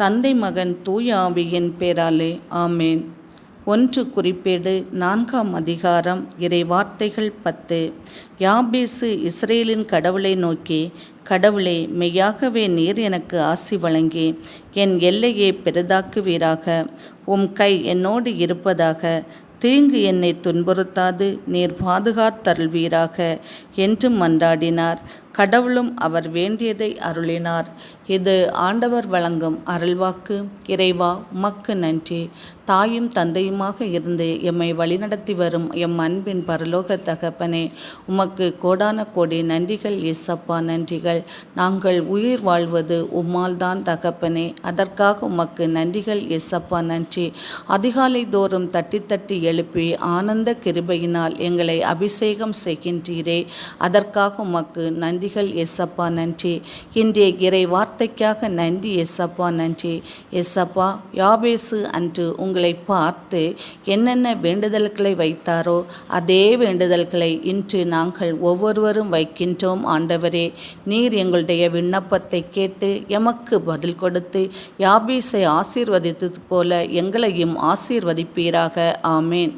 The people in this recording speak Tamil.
தந்தை மகன் தூய ஆவியின் பேராலே ஆமேன். ஒன்று குறிப்பேடு நான்காம் அதிகாரம் இறை வார்த்தைகள் பத்து. யாபேசு இஸ்ரேலின் கடவுளை நோக்கி கடவுளே மெய்யாகவே நீர் எனக்கு ஆசி வழங்கி என் எல்லையை பெரிதாக்குவீராக. உம் கை என்னோடு இருப்பதாக தீங்கு என்னை துன்புறுத்தாது நீர் பாதுகாத்தருள்வீராக என்று மன்றாடினார். கடவுளும் அவர் வேண்டியதை அருளினார். இது ஆண்டவர் வழங்கும் அருள்வாக்கு. இறைவா உமக்கு நன்றி. தாயும் தந்தையுமாக இருந்து எம்மை வழிநடத்தி வரும் எம் அன்பின் பரலோக தகப்பனே உமக்கு கோடான கோடி நன்றிகள் இசப்பா நன்றிகள். நாங்கள் உயிர் வாழ்வது உம்மால் தான் தகப்பனே. அதற்காக உமக்கு நன்றிகள் இசப்பா நன்றி. அதிகாலை தோறும் தட்டி தட்டி எழுப்பி ஆனந்த கிருபையினால் எங்களை அபிஷேகம் செய்கின்றீரே. அதற்காக உமக்கு நன்றிகள் எசப்பா நன்றி. இன்றைய இறை வார்த்தைக்காக நன்றி எஸ்ஸப்பா நன்றி. எஸ்ஸப்பா யாபேசு அன்று உங்களை பார்த்து என்னென்ன வேண்டுதல்களை வைத்தாரோ அதே வேண்டுதல்களை இன்று நாங்கள் ஒவ்வொருவரும் வைக்கின்றோம். ஆண்டவரே நீர் எங்களுடைய விண்ணப்பத்தை கேட்டு எமக்கு பதில் கொடுத்து யாபீஸை ஆசீர்வதித்தது போல எங்களையும் ஆசீர்வதிப்பீராக. ஆமேன்.